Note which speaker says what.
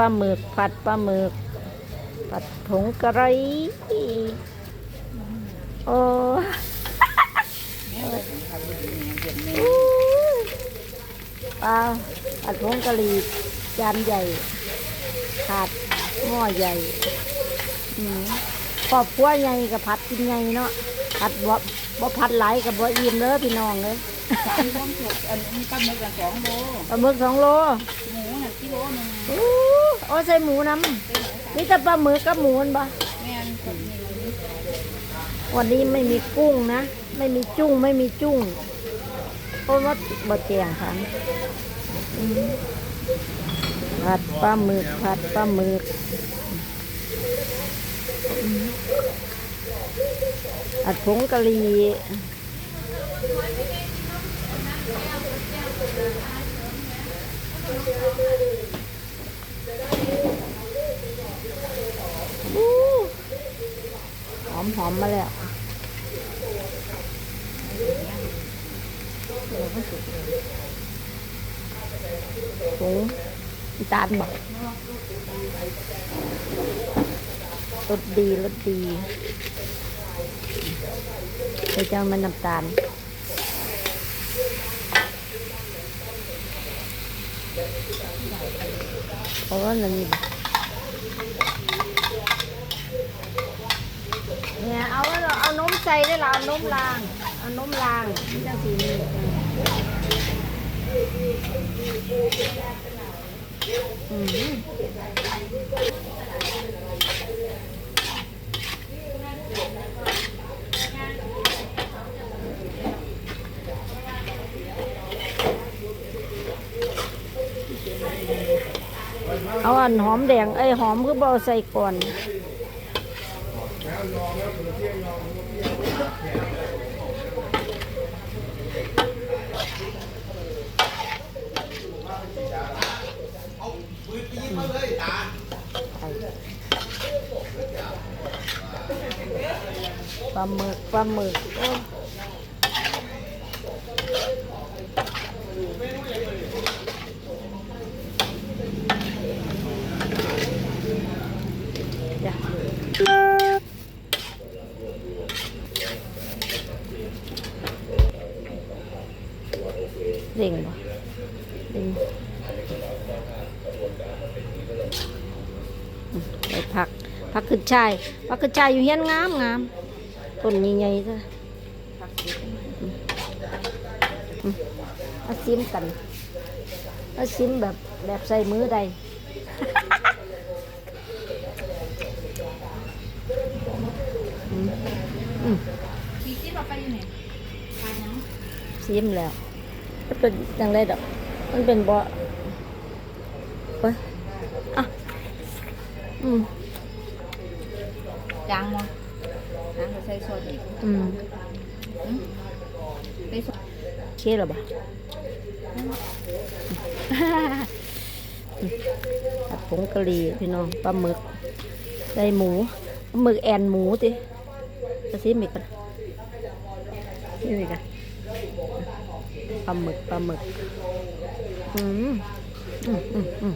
Speaker 1: ปลาหมึก ผัดปลาหมึก ผัดผงกะหรี่โอ้ปลาผัดผงกะหรี่จานใหญ่ขาดหม้อใหญ่อืมครอบครัวใหญ่กับผัดกินใหญ่เนาะผัดบ่บ่ผัดหลายกับบ่อิ่มเด้อพี่น้องเลย
Speaker 2: สามรวมสุกอันนี้ปลาหมึกละสองโล
Speaker 1: ปลาหมึกสองโล
Speaker 2: หมูน่ะกิโลหนึง
Speaker 1: อู้โอ้ใส่หมูน้ำนี่แต่ปลาหมึกกับหมูนปะ
Speaker 2: แม่นคนนี้
Speaker 1: วันนี้ไม่มีกุ้งนะ ไม่มีจุ้งไม่มีจุ้งเพราะว่าบะแจงค่ะอืมผัดปลาหมึกผัดปลาหมึกอืมผัดผงกะหรี่ อมหอมมาแล้วผงน้ำตาลบอกรสดีรสดีเดี๋ยวจะเอามันน้ำตาลเพราะว่ามันเนี่ยเอาเอาเอานมใส่ได้หรอเอานมลางเอานมลางนี่จังสีนี่อืมเอาอันหอมแดงเอ้หอมคือเบาใส่ก่อน ปลาหมึกปลาหมึกโอ้ยเดี๋ยวเร่งบ่เร่งอืมไป ผักผักขึ้นชายผักขึ้นชายอยู่เฮียนงามงามต้นใหญ่ๆซะมาซิมกันมาซิมแบบแบบใส่มือใดอืมอืม
Speaker 2: พี่ที่เราไปอยู่ไหนไปยัง
Speaker 1: ซิมแล้วมันเป็นยังไงดอก มันเป็นบ่เฮ้ยอะอืม
Speaker 2: จางมั้งจางก็ใส่ซอสอีก
Speaker 1: อืม
Speaker 2: อืมใส่ซอส
Speaker 1: โอเคหรอบ่ผัดผงกะหรี่พี่น้องปลาหมึกใส่หมูปลาหมึกแอนหมูติจะซิมอีกกันซิมอีกกันปลาหมึกปลาหมึกอืมอืมอืมอืม